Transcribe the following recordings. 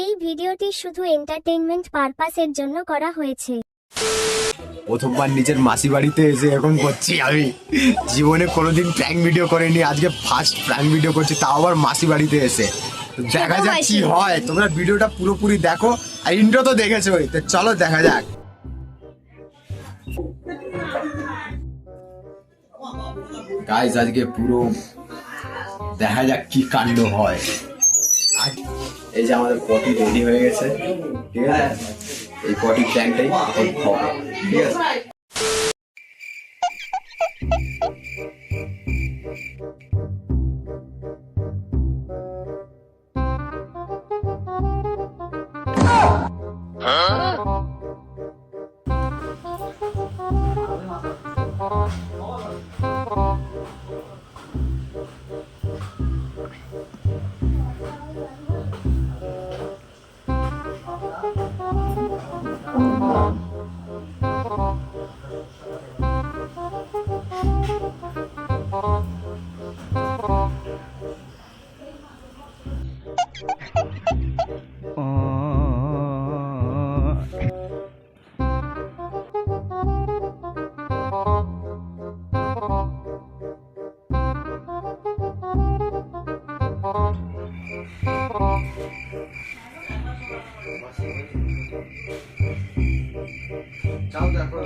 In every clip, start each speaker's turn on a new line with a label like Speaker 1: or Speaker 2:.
Speaker 1: এই ভিডিওটি শুধু এন্টারটেইনমেন্ট পারপাসের জন্য করা হয়েছে।
Speaker 2: প্রথমবার নিজের মাসি বাড়িতে এসে এরকম করছি আমি। জীবনে কোনোদিন প্র্যাঙ্ক ভিডিও করিনি আজকে ফার্স্ট প্র্যাঙ্ক ভিডিও করছি তাও আবার মাসি বাড়িতে এসে। দেখা যাক কি হয় তোমরা ভিডিওটা পুরোপুরি দেখো আর ইন্ট্রো তো দেখেছ তো চলো দেখা যাক। গাইজ আজকে পুরো দেখা যাক কি কাণ্ড হয়। এই যে আমাদের পটি রেডি হয়ে গেছে, ঠিক আছে? এই পটি ট্যাঙ্কটাই ঠিক আছে
Speaker 3: চাও দেখো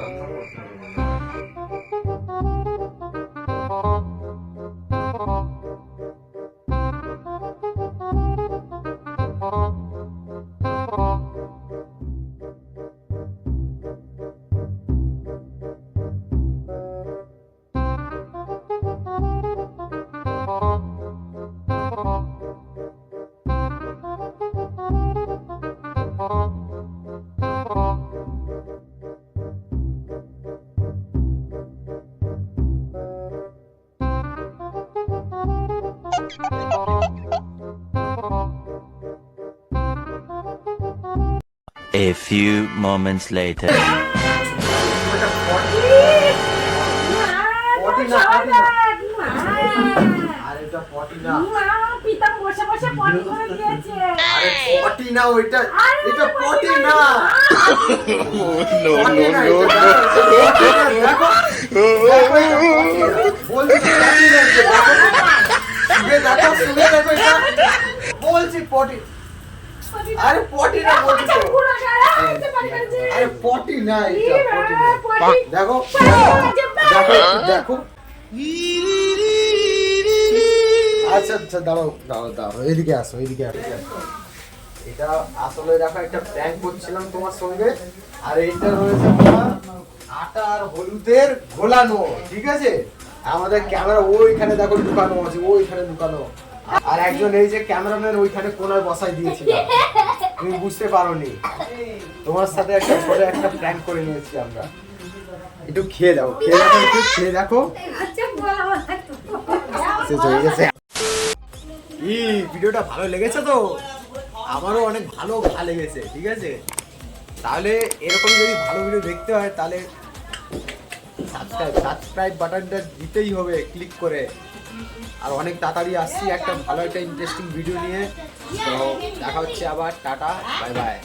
Speaker 3: না পটি না, এটা দেখো, দেখো। বলছি পটি আরে পটি না বলছি। আরে পটি না দেখো দেখো দেখো আচ্ছা আচ্ছা দাঁড়াও দাঁড়াও দাঁড়াও এদিকে আসো এদিকে আসো। এটা আসলে দেখো একটা প্র্যাঙ্ক করছিলাম তোমার সঙ্গে। আর এইটা রয়েছে তোমার আটা আর হলুদের ঘোলানো ঠিক আছে? আমাদের ক্যামেরা ওইখানে দেখো লুকানো আছে ওইখানে লুকানো। আর একজন এই যে ক্যামেরাম্যান ওইখানে কোনায় বসাই দিয়েছিল। তুমি বুঝতে পারোনি। তোমার সাথে একটা ছোট একটা প্র্যাঙ্ক করে নিয়েছি আমরা। একটু খেয়ে দাও, খেয়ে দেখো একটু খেয়ে দেখো। হয়ে গেছে। ভিডিওটা ভালো লেগেছে তো? আমারও অনেক ভালো ভালো লেগেছে, ঠিক আছে? তাহলে এরকম যদি ভালো ভিডিও দেখতে হয়, তাহলে সাবস্ক্রাইব সাবস্ক্রাইব বাটনটা দিতেই হবে ক্লিক করে। আর অনেক তাড়াতাড়ি আসছি একটা ভালো, একটা ইন্টারেস্টিং ভিডিও নিয়ে। তো দেখা হচ্ছে আবার, টাটা বাই বাই